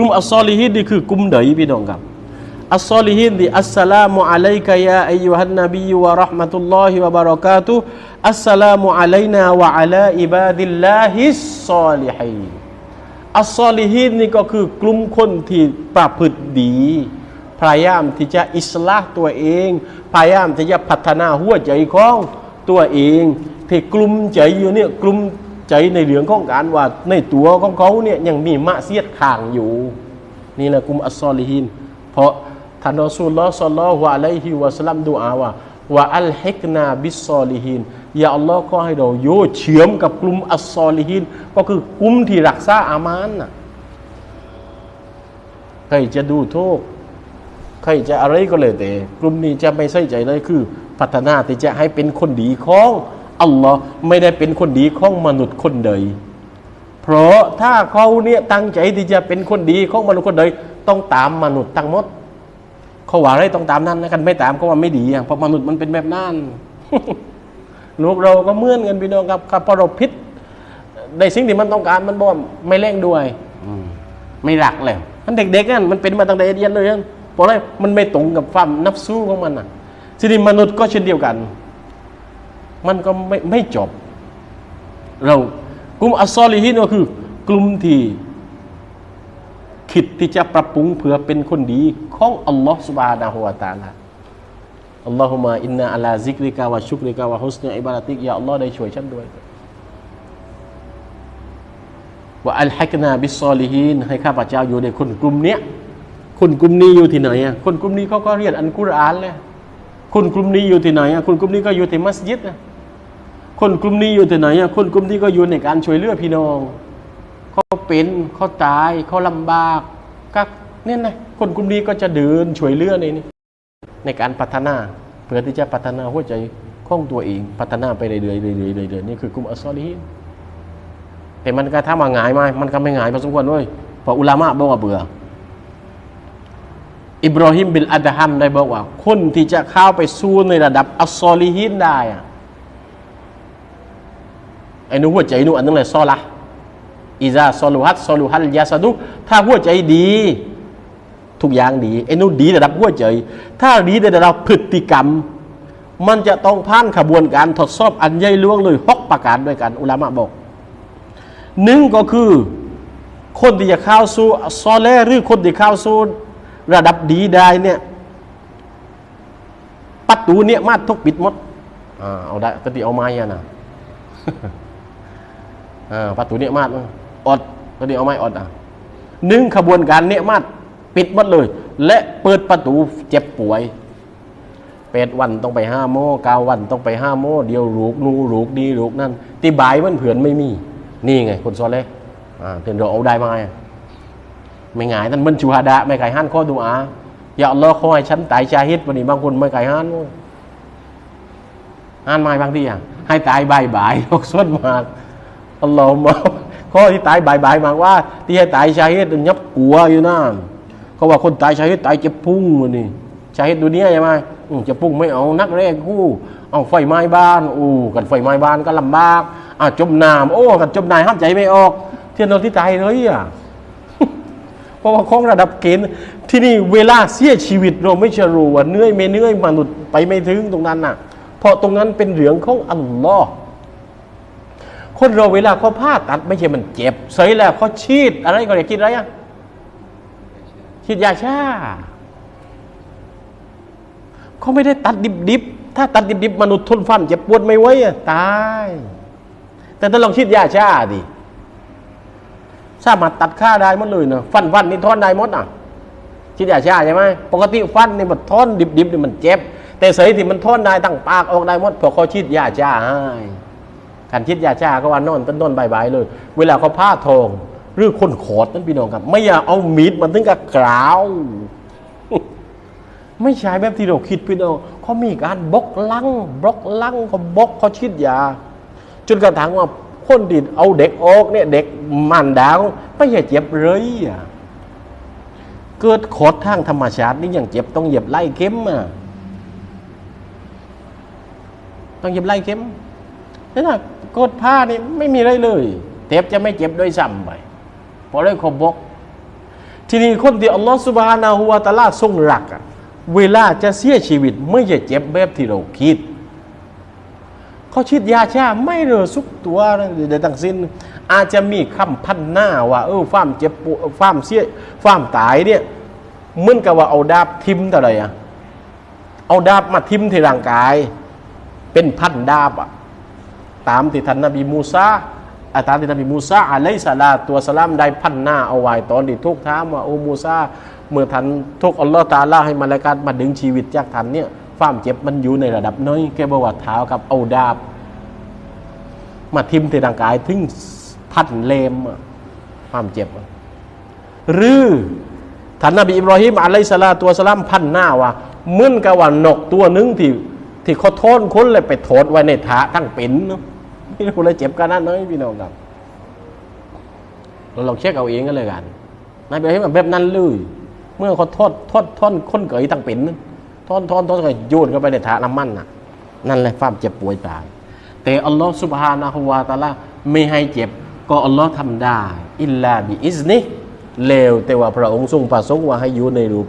ลุ่มอัสซอลิฮินนี่คือกลุ่มไหนพี่น้องครับอัสซอลิฮินที่อัสสลามุอะลัยกะยาอัยยูฮันนบีวะราะห์มะตุลลอฮิวะบารอกาตุอัสสลามุอะลัยนาวะอะลาอิบาดิลลาฮิสซอลิฮีนอัสซอลิฮินนี่ก็คือกลุ่มคนที่ประพฤติดี พยายามที่จะอิสลาตัวเอง พยายามที่จะพัฒนาหัวใจของตัวเอง ที่กลุ่มใจอยู่เนี่ยกลุ่ม ใจในเรื่องของการว่าในตัวของเขาเนี่ยยังมีมะเสียดข้างอยู่ นี่แหละกลุ่มอัสซอลิฮิน เพราะท่านรอซูลลอฮ์ศ็อลลอฮุอะลัยฮิวะสลัมดุอาว่าว่าอัลฮิกนาบิสซอลิฮินอย่าอัลลอฮ์ขอให้เราโยเชื่อมกับกลุ่มอัสซอลิฮิน ก็คือกลุ่มที่รักษาอามานน่ะใครจะดูโทษใครจะอะไรก็เลยแต่กลุ่มนี้จะไม่ใส่ใจเลยคือ พัฒนาที่จะให้เป็นคนดีของ อัลลอฮ์ไม่ได้เป็นคนดีของมนุษย์คนใด เพราะถ้าเขาเนี่ยตั้งใจที่จะเป็นคนดีของมนุษย์คนใดต้องตามมนุษย์ทั้งหมดเขาว่าอะไรต้องตามนั้นนะกันไม่ตามเขาว่าไม่ดีอะเพราะมนุษย์มันเป็นแบบนั้นลูกเราก็เหมือนกันพี่น้องครับครับพอเราพิษในสิ่งที่มันต้องการมันบอกว่าไม่เร่งด้วยอืมไม่รักเลยมันเด็กๆนั่นมันเป็นมาตั้งแต่เรียนเลยนั่นเพราะอะไรมันไม่ตรงกับความนับสู้ของมันอะทีนี้มนุษย์ก็เช่นเดียวกัน มันก็ไม่ไม่จบ เรากลุ่มอัสซอลิฮินก็คือกลุ่มที่คิดที่จะปรับปรุงเพื่อเป็นคนดีของอัลลอฮ์สุบานาหูวตาลาอัลลอฮุมะอินนาอัลาซิกริกาวะชุกริกาวะฮุสเนอิบาราติกยาอัลลอฮ์ได้ช่วยฉันด้วยว่าอัลฮักนาบิสซอลิฮินให้ข้าพเจ้าอยู่ในคนกลุ่มเนี้ยคนกลุ่มนี้อยู่ที่ไหนอะคนกลุ่มนี้เขาก็เรียนอันกุรอานเลยคนกลุ่มนี้อยู่ที่ไหนอะคนกลุ่มนี้ก็อยู่ที่มัสยิดนะ คนกลุ่มนี้อยู่ที่ไหนอะคนกลุ่มนี้ก็อยู่ในการช่วยเหลือพี่น้องเขาเป็นเขาตายเขาลำบากก็เนี่ยนะคนกลุ่มนี้ก็จะเดินช่วยเหลือในนี้ในการพัฒนาเพื่อที่จะพัฒนาหัวใจของตัวเองพัฒนาไปเรื่อยๆเรื่อยๆเรื่อยๆนี่คือกลุ่มอัสซอลีฮินแต่มันก็ถ้ามาหงายไหมมันก็ไม่หงายพอสมควรด้วยเพราะอุลามะบอกว่าเบื่ออิบราฮิมบินอัดฮัมได้บอกว่า คนที่จะเข้าไปสู่ในระดับอัสซอลีฮินได้อะ ไอ้หนูหัวใจหนูอันนั้นเลยซอละอิซาซอลูฮัตซอลูฮัลยาสดุถ้าหัวใจดี ทุกอย่างดีไอ้หนูดีระดับหัวใจ ถ้าดีในระดับพฤติกรรม มันจะต้องผ่านขบวนการทดสอบอันใหญ่หลวงเลยหกประการด้วยกันอุลามะบอกหนึ่งก็คือคนที่จะเข้าสู่ซอเลหรือคนที่เข้าสู่ระดับดีได้เนี่ยประตูเนี่ยมาทุกปิดหมดอ่าเอาได้ตติเอาไม้อะนะอ่า ประตูเนียมาดอดก็ดีเอาไม้อดอะหนึ่งขบวนการเนียมาดปิดหมดเลย และเปิดประตูเจ็บป่วยแปดวันต้องไปห้าโมเก้าวันต้องไปห้าโมเดียวลูกนูลูกดีลูกนั่นตีบายมันเผื่อนไม่มี นี่ไงคนซอเล่อ่าเต็นเราเอาได้มาไม่ง่ายนั่นมันชูฮาดะไม่ไก่ห้านข้อดูอาอย่าอัลลอฮ์ขอให้ฉันตายชาฮิดวันนี้บางคนไม่ไก่ห้านห้านไม่บางทีอะให้ตายบายบายยกส่วนมาก อัลลอฮ์มาข้อที่ตายบายบายมาว่า ที่ให้ตายชาฮิดยับกลัวอยู่นะเขาว่าคนตายชาฮิดตายเจ็บพุ่งวันนี้ชาฮิดดูเนี้ยใช่ไหมอืมเจ็บพุ่งไม่เอานักแรกคู่เอาไฟไหม้บ้านโอ้กันไฟไหม้บ้านก็ลำบากอะจมน้ำโอ้กันจมน้ำห้ามใจไม่ออก เทียนเราที่ตายเลยอะเพราะว่าของระดับเกณฑ์ที่นี่เวลาเสียชีวิตเราไม่เชื่อรู้ว่าเนื่อยไม่เนื่อยมนุษย์ไปไม่ถึงตรงนั้นน่ะ เพราะตรงนั้นเป็นเรื่องของอัลลอฮ์ คนเราเวลาเขาผ่าตัดไม่ใช่มันเจ็บเสยแล้วเขาฉีดอะไรก็อยากคิดอะไรอะฉีดยาชาเขาไม่ได้ตัดดิบๆถ้าตัดดิบๆมนุษย์ทนฟันเจ็บปวดไม่ไหวอะตาย แต่ถ้าลองฉีดยาชาดิสามารถตัดค่าได้หมดเลยเนอะฟันฟันนี่ทอนได้หมดอะฉีดยาชาใช่ไหมปกติฟันนี่มันทอนดิบๆนี่มันเจ็บ แต่เสยที่มันทอนได้ตั้งปากออกได้หมดเพราะเขาฉีดยาชาให้ การคิดยาชาก็ว่านอนต้นต้นใบๆเลย เวลาเขาผ้าทองหรือคนขอดนั่นพี่น้องครับ ไม่อยากเอามีดมันถึงกับกราวไม่ใช่แบบที่เราคิดพี่น้องเขามีการบล็อกลังบล็อกลังเขาบล็อกเขาชิดยา จนกระทั่งว่าคนดิดเอาเด็กออกเนี่ยเด็กมันดาวไม่ใช่เจ็บเลยอะเกิดขอดทางธรรมชาตินี่อยังเจ็บต้องเหยียบไล่เข็มอะต้องเหยียบไล่เข็มนี่นะ กดผ้านี่ไม่มีอะไรเลยเทปจะไม่เจ็บด้วยซ้ำไปเพราะเลยขบก ทีนี้คนที่อัลลอฮฺสุบฮานาหูวตะอาลาทรงรักเวลาจะเสียชีวิตไม่ใช่เจ็บแบบที่เราคิดเขาชิดยาชาไม่เรือสุกตัวใดทั้งสิ้น อาจจะมีคำพันหน้าว่าเออฟ้ามเจ็บปวดฟ้ามเสียฟ้ามตายเนี่ยเหมือนกับว่าเอาดาบทิมเท่าไหร่อะเอาดาบมาทิมที่ร่างกาย เป็นพันดาบอะ ตามที่ท่านนบีมูซาอาตามที่นบีมูซาอะลัยสลาตัวสลามได้พันหน้าเอาไว้ตอนที่ทุกถามว่าโอ้มูซาเมื่อท่านทุกอัลลอฮ์ตาลาให้มาลายการมาดึงชีวิตจากท่านเนี่ยฟ้ามเจ็บมันอยู่ในระดับน้อยแกบอกว่าเท้ากับเอาดาบ มาทิมที่ร่างกายถึงพันเลมความเจ็บ หรือท่านนบีอิบราฮิมอะลัยสลาตัวสลามพันหน้าว่าเหมือนกับว่านกตัวหนึงที่ ที่เขาโทนคนเลยไปโทษไว้ในถาทั้งเป็นเนอะพี่น้องเลยเจ็บกันนั่นน้อยพี่น้องครับเราลองเช็คเอาเองกันเลยกันนายอิบราฮิมแบบนั้นเลยเมื่อเขาโทอดทอดทอนคนเกยทั้งเป็นนั่อนท่อนท่อนเก็โยนเข้าไปในถาน้ำมันน่ะ นั่นแหละความเจ็บป่วยตาย แต่อัลลอฮ์สุบฮานะฮูวาตาลาไม่ให้เจ็บก็อัลลอฮ์ทำได้ อิลลาบิอิสนิเลวแต่ว่าพระองค์ทรงประสงค์ว่าให้อยู่ในรูป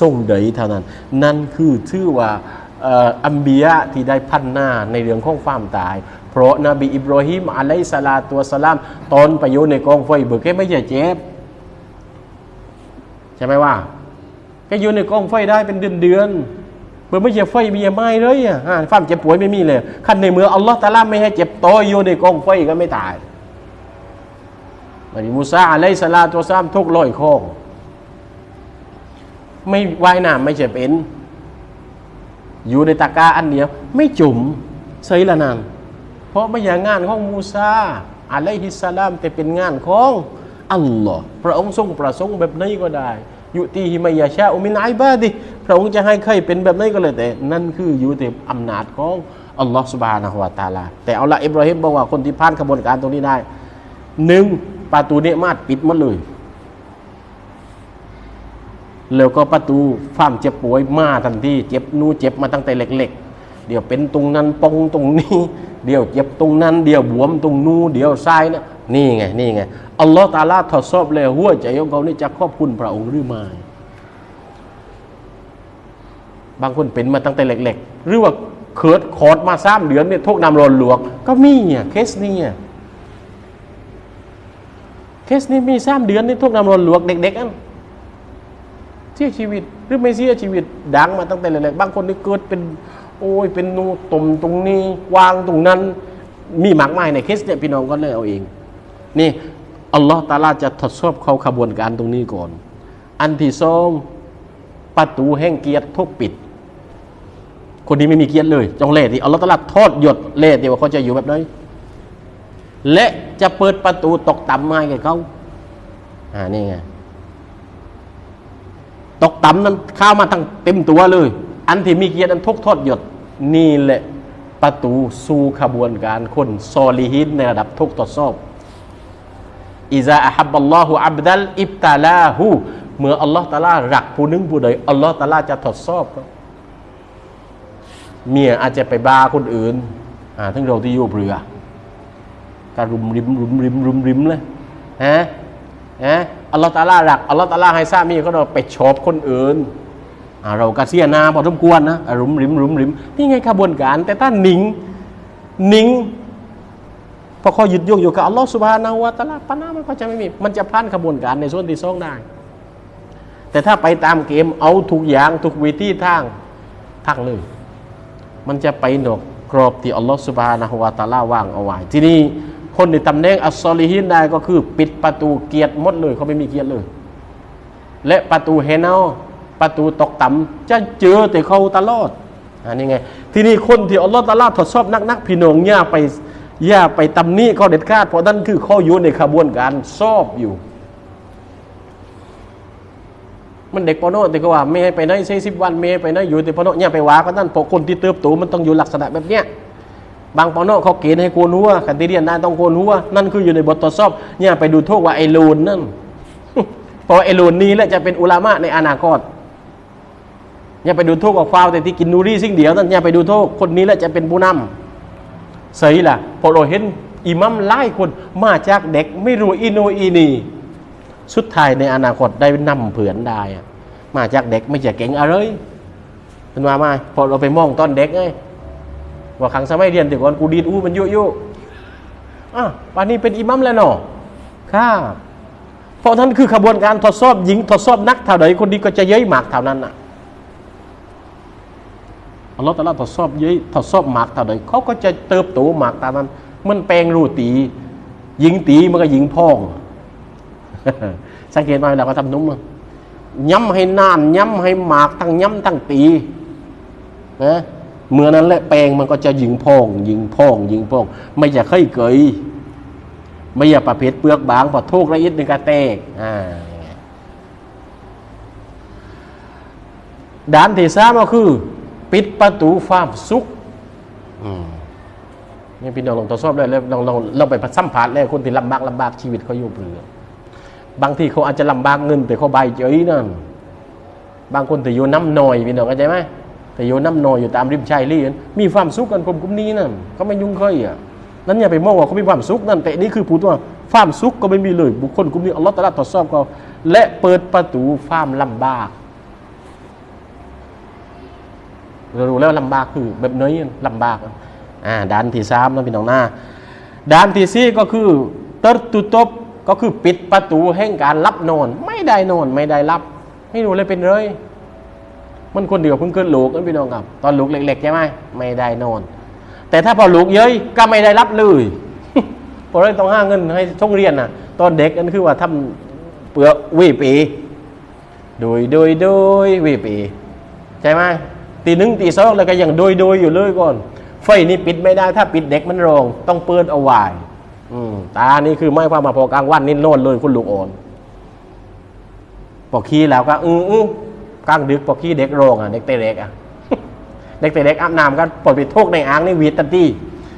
ทรงเดยเท่านั้น นั่นคือชื่อว่า อัมบียะที่ได้พันหน้าในเรื่องของความตาย เพราะนบีอิบรอฮิมอะลัยสลาตุวสลามตอนไปอยู่ในกองไฟเบิกแกไม่ใช่เจ็บใช่ไหมว่าแกอยู่ในกองไฟได้เป็นเดือนเดือนเมื่อไม่ใช่ไฟมีไหม้เลยอะอ่าความเจ็บป่วยไม่มีเลยขั้นในเมืออัลลอฮ์ตะอาลาไม่ให้เจ็บตัวอยู่ในกองไฟก็ไม่ตายนบีมูซาอะลัยสลาตุวสลามทุกร้อยข้องไม่ว่ายน้ำไม่ใช่เป็น อยู่ในตะกร้าอันเดียว ไม่จุ่มเซยละนานเพราะไม่อย่างงานของมูซาอะลัยฮิสสลามแต่เป็นงานของอัลลอฮ์พระองค์ทรงประสงค์แบบนี้ก็ได้อยู่ที่ฮิมายาชาอุมินไอบาดิพระองค์จะให้ใครเป็นแบบนี้ก็เลยแต่ นั่นคืออยู่ที่อำนาจของอัลลอฮ์สุบฮานะฮุวาตาลา แต่เอาละอิบราฮิมบอกว่าคนที่ผ่านกระบวนการตรงนี้ได้หนึ่งประตูเนมาดปิดหมดเลย แล้วก็ประตูฟ้ามเจ็บป่วยมาทันทีเจ็บนู่เจ็บมาตั้งแต่เล็กๆ เดี๋ยวเป็นตรงนั้นปองตรงนี้ เดี๋ยวเจ็บตรงนั้น เดี๋ยวบวมตรงนู้เดี๋ยวซ้ายนะนี่ไงนี่ไงอัลลอฮ์ตาลาทดสอบเลยหัวใจของเขานี่จะขอบคุณพระองค์หรือไม่บางคนเป็นมาตั้งแต่เล็กๆ หรือว่าเคิดคอร์ดมาสามเดือนเนี่ยทุกนำรอนหลวงก็มีอะเคสนี้อะเคสนี้มีสามเดือนนี่ทุกนำรอนหลวงเด็กๆอัน เสียชีวิตหรือไม่เสียชีวิตดังมาตั้งแต่เล็กๆบางคนนี่เกิดเป็น โอ้ยเป็นนูตุ่มตรงนี้วางตรงนั้น มีมากมายในเคสเนี่ยพี่น้องก็เลยเอาเอง นี่อัลลอฮ์ตาลาจะทดสอบเขาขบวนการตรงนี้ก่อน อันที่สองประตูแห่งเกียรติทุกปิด คนนี้ไม่มีเกียรติเลย จงเล่ที่อัลลอฮ์ตาลาทอดหยดเล่ที่ว่าเขาจะอยู่แบบไหนและจะเปิดประตูตกต่ำมาให้เขาอ่านี่ไง ตกต่ำนั้นเข้ามาทั้งเต็มตัวเลย อันที่มีเกียรติอันทุกทอดหยดนี่แหละประตูสู่ขบวนการคนซอลีฮินในระดับทุกทดสอบอิซาอัฮับัลลอฮุอับดัลอิบตาลาหูเมื่ออัลลอฮ์ตาลารักผู้นึงผู้ใดอัลลอฮ์ตาลาจะทดสอบเขาเมียอาจจะไปบาคนอื่นอ่าทั้งเราที่อยู่เรือการรุมริมรุมริมรุมริมเลยฮะนะ อัลลอฮฺตาลาหลักอัลลอฮฺตาลาให้สามีเขาเราไปชอบคนอื่นเราก็เสียนาพอสมควรนะรุมริมรุมริมนี่ไงขบวนการ แต่ถ้าหนิงหนิงพอขาหยุดโยงอยู่กับอัลลอฮฺสุบฮานาวะตะอาลาปัญหามันก็จะไม่มี มันจะพลาดขบวนการในส่วนที่สองได้ แต่ถ้าไปตามเกมเอาทุกอย่างทุกวิธีทางทางเลยมันจะไปหนกกรอบที่อัลลอฮฺสุบฮานะฮุวาตะอาลาวางเอาไว้ที่นี่ คนในตำแหน่งอัสซอลิฮินได้ก็คือ ปิดประตูเกียรติหมดเลยเขาไม่มีเกียรติเลย และประตูเฮนเอาประตูตกต่ำจะเจอแต่เขาตลอดอันนี้ไง ที่นี่คนที่อัลลอฮฺตะอาลาทดสอบนักนักพี่น้องย่าไปย่าไปตำหนี้เขาเด็ดขาดเพราะนั่นคือเขาอยู่ในขบวนการสอบอยู่ มันเด็กปโนแต่ก็ว่าไม่ให้ไปไหนใช้สิบวันไม่ให้ไปไหนอยู่แต่ปโนเนี่ยไปว่าก็นั่นพราะคนที่เติบโตมันต้องอยู่ลักษณะแบบเนี้ย บางปโนเขาเกณฑ์ให้โกนหัวขันติเรียนได้ต้องโกนหัวนั่นคืออยู่ในบททดสอบเนี่ยไปดูโทษว่าไอโลนนั่นเพราะไอโลนนี้แหละจะเป็นอุลามะในอนาคตเนี่ยไปดูโทษกับฟาวแต่ที่กินนูรี่สิ่งเดียวนั่นเนี่ยไปดูโทษคนนี้แหละจะเป็นผู้นำเสยล่ะพอเราเห็นอิมัมไล่คนมาจากเด็กไม่รู้อีโนอีนีสุดท้ายในอนาคตได้นำเผือนได้อะมาจากเด็กไม่จะเก่งอะไรเป็นมาไหมพอเราไปมองตอนเด็กไง ว่าครั้งสมัยเรียนแต่ก่อนกูดีดอู้มันยุยุอะป่านนี้เป็นอิมัมแล้วเนาะครับเพราะนั้นคือขบวนการทดสอบหญิงทดสอบนักเท่าใดคนดีก็จะเย้ยหมากเท่านั้นอะอัลลอฮฺตะอาลาทดสอบเย้ยทดสอบหมากเท่าใดเขาก็จะเติบโตหมากตามนั้น มันแปลงรูตีหญิงตีมันก็หญิงพองสังเกตไหมเราก็ทำนุ่มย้ำให้นานย้ำให้หมากทั้งย้ำทั้งตีนะ เมื่อนั้นแหละแปลงมันก็จะยิงพอง ยิงพอง ยิงพอง ไม่จะค่อยเกย ไม่อย่าประเภทเปลือกบางพอทุกละเอียดหนึ่งกระแตกอ่าอย่างเงี้ยด้านที่สามก็คือ ปิดประตูความสุขนี่พี่น้องลองทดสอบเลยแล้วลองลองลองไปสัมผัสเลยคนที่ลำบากลำบากชีวิตเขาอยู่เปลือกบางทีเขาอาจจะลำบากเงินแต่เขาใบายเจยนั่นบางคนแต่อยู่น้ำหน่อยพี่น้องเข้าใจไหม แต่อยู่น้ำหนอยอยู่ตามริมชายลีนมีความสุขกันกลุ่มกลุ่มนี้นั่นเขาไม่ยุ่งเคยอะนั้นอย่าไปมองว่าเขามีความสุขนั่นแต่นี่คือพูดว่าความสุขก็ไม่มีเลย บุคคลกลุ่มนี้อัลลอฮฺตรัสทดสอบเขาและเปิดประตูความลำบากเรารู้แล้วลำบากคือแบบไหนลำบากอ่าด้านที่สามนะพี่น้องหน้าด้านที่สี่ก็คือเติร์ตุตบก็คือปิดประตูแห่งการรับนอน ไม่ได้นอนไม่ได้รับ ไม่รู้เลยเป็นเลย มันคนเดียวเพิ่งเกิดลูกนั่นพี่น้องครับ ตอนลูกเล็กๆใช่ไหมไม่ได้นอน แต่ถ้าพอลูกเย้ยก็ไม่ได้รับเลยเพราะเลยต้องห้าเงินให้ท่องเรียนน่ะตอนเด็กนั่นคือว่าทำเปลือกวีปีโดยโดยโดยวีปีใช่ไหมตีหนึ่งตีสองแล้วก็ยังโดยโดยอยู่เลยก่อน ไฟนี่ปิดไม่ได้ถ้าปิดเด็กมันรอง ต้องเปิดเอาไว้ตานี่คือไม่ความมาพอกลางวันนี่โน่นเลยคุณลูกอ่อนปอกขี้แล้วก็อืออือ กลางดึกปอกี้เด็กโรงอะเด็กเตเด็กอะเด็กเตเด็กอาบน้ำกันปลดไปโทกในอ่างในวีตันที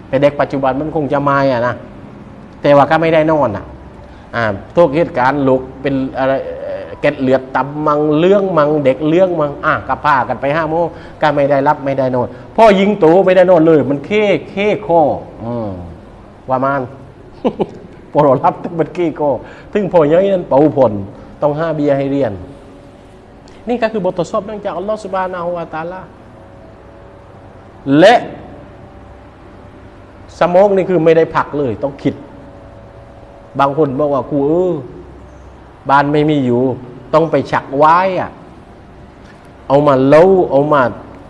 แต่เด็กปัจจุบันมันคงจะไม่อะนะแต่ว่าก็ไม่ได้นอนอะอ่าทุกเหตุการณ์ลุกเป็นอะไรเกล็ดเลือดตำมังเรื่องมังเด็กเรื่องมังอะกับผ้ากันไปห้าโมงก็ไม่ได้รับไม่ได้นอนพ่อยิงตูไม่ได้นอนเลย มันเค้เค้คออืมว่ามันพอเรรับถึงบัดกี้ก็ถึงพอยังนั้นเป่าผลต้องห้าเบียให้เรียน นี่ก็คือบททดสอบเนื่องจากอัลลอฮฺสุบานาหูวาตาลาและสมองนี่คือไม่ได้พักเลย ต้องคิด บางคนบอกว่ากูเออบ้านไม่มีอยู่ ต้องไปฉักไว้อะเอามาเล้าเอามา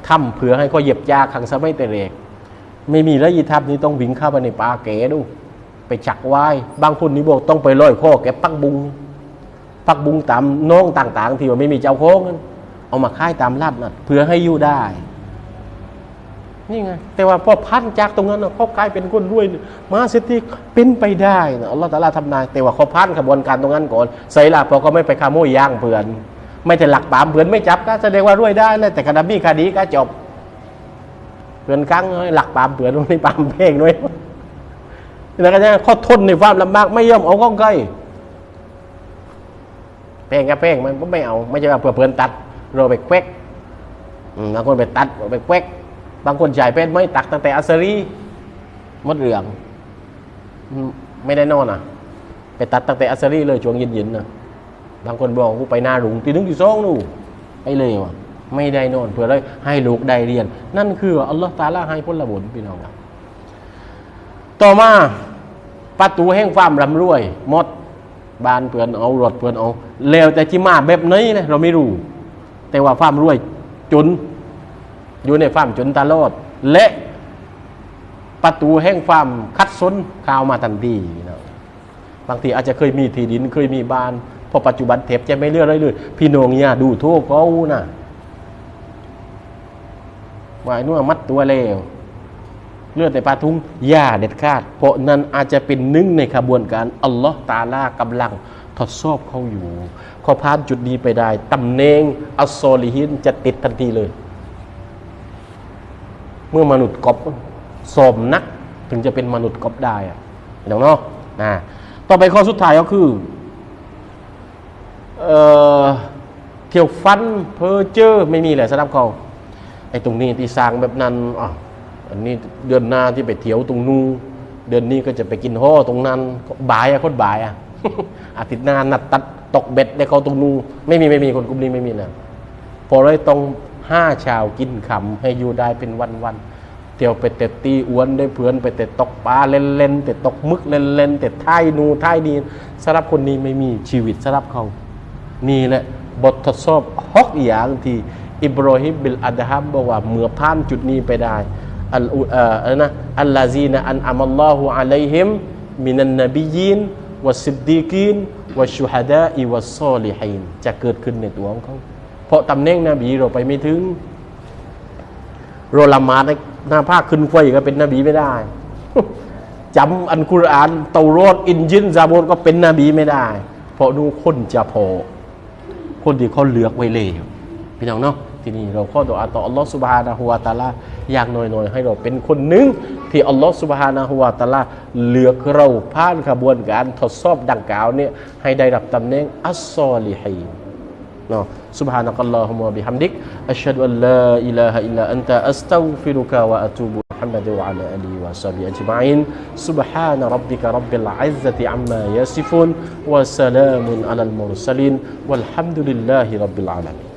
ทำเผื่อให้เขาเหยียบยาขังสมัยแต่เด็กไม่มีแล้วยีทับนี้ต้องวิ่งเข้าไปในป่าเก๋ดู ไปจักไว้บางคนนี่บอกต้องไปร้อยข้อแกปักบุง ปักบุงตามน้องต่าง ๆ ที่ว่าไม่มีเจ้าของนั้นเอามาค่ายตามลาดนั่นเพื่อให้อยู่ได้ นี่ไง แต่ว่าพอพันจากตรงนั้นเขากลายเป็นคนรวย มาเศรษฐีเป็นไปได้นะอัลลอฮฺตาลาทำนาย แต่ว่าเขาพันขบวนการตรงนั้นก่อนใส่ละพอก็ไม่ไปขโมยย่างเพื่อน ไม่แต่หลักปามเพื่อนไม่จับก็แสดงว่ารวยได้เลยแต่คดีมีคดีก็จบเพื่อนครั้งหลักปามเพื่อนไม่ปามเพลงด้วยแล้วก็จะเขาทนในความลำบากไม่ยอมเอาข้องใกล้ เพลงกับเพลงมันก็ไม่เอา ไม่ใช่ว่าเพื่อเพื่อนตัดเราไปแควกบางคนไปตัดไปแควกบางคนจ่ายเป็นไม่ตักตั้งแต่อัสรีมดเหลือง ไม่ได้นอนอะ ไปตัดตั้งแต่อัสรีเลยช่วงเย็นๆนะบางคนบอกกูไปหน้าหลุงตีหนึงตีสองนู่นไปเลยว่ะไม่ได้นอนเพื่อเลยให้ลูกได้เรียน นั่นคืออัลลอฮฺตาลาให้ผลบุญพี่น้องครับต่อมาประตูแห่งความร่ำรวยหมด บ้านเพื่อนเอารถเพื่อนเอาแล้วแต่จิมาแบบไหนนะเราไม่รู้ แต่ว่าความรวยจน อยู่ในความจนตลอด และประตูแห่งความคัดสนข่าวมาทันทีนะบางทีอาจจะเคยมีที่ดินเคยมีบ้านพอปัจจุบันเทปจะไม่เลือกอะไรเลยพี่น้องเนี่ยดูโทษเขานะว่าไอ้นู่นมัดตัวเลว เลือดในปลาทุงอย่าเด็ดขาด เพราะนั้นอาจจะเป็นหนึ่งในขบวนการอัลลอฮ์ตาลากำลังทดสอบเขาอยู่เขาผ่านจุดนี้ไปได้ตำแหน่งอัสซอลิฮินจะติดทันทีเลย เมื่อมนุษย์กอบสมนัก ถึงจะเป็นมนุษย์กอบได้อะเดี๋ยวเนาะนะต่อไปข้อสุดท้ายก็คือเอ่อเที่ยวฟันเพอเจอไม่มีแหละสำหรับเขาไอ้ตรงนี้ที่สร้างแบบนั้นอะ อันนี้เดือนหน้าที่ไปเที่ยวตรงนู้นเดือนนี้ก็จะไปกินห่อตรงนั้นบ่ายอะคตรบ่ายอะอาทิตย์หน้านัดตัดตกเบ็ดในเขาตรงนู้ไม่มีไม่มีคนกลุ่มนี้ไม่มีนะพอเลยต้องห้าชาวกินคำให้อยู่ได้เป็นวันๆเที่ยวไปเตะตีอ้วนได้เพื่อนไปเตะตกปลาเล่นๆเตะตกมึกเล่นๆเตะท้ายนูท้ายนีสำหรับคนนี้ไม่มีชีวิตสำหรับเขานี่แหละบททดสอบฮอกอย่างที่อิบรอฮิมบิลอัดฮัมบอกว่าเมื่อผ่านจุดนี้ไปได้ อัลอุเอ่ออะไรนะอัลลาซีนะอันอามัลลอฮุอะลัยฮิมมินันนบียีนวัสซิดดีกีนวัชชุฮดาอิวัสซอลิฮีนจะเกิดขึ้นในตัวของเขาเพราะตำแหน่งนบีเราไปไม่ถึงโรละหมาในหน้าภาคขึ้นไฟก็เป็นนบีไม่ได้จำอันกุรอานเตารอดอินยินซาบนก็เป็นนบีไม่ได้ เพราะนูนคนจะพอ คนที่เขาเลือกไว้เลยพี่น้องเนาะ ทีนี้เราข้อต่ออาต่ออัลลอฮฺสุบฮานะฮูวาตะอาลาอย่างน้อยๆ ให้เราเป็นคนหนึ่งที่อัลลอฮฺสุบฮานะฮูวาตะอาลาเลือกเราผ่านขบวนการทดสอบดังกล่าวเนี่ยให้ได้รับตำแหน่งอัสซอลิฮีน No. سبحانك اللهم وبحمدك أشهد أن لا إله إلا أنت أستغفرك وأتوب محمد وعلى آله وصحبه أجمعين سبحان ربك رب العزة عما يصفون وسلام على المرسلين والحمد لله رب العالمين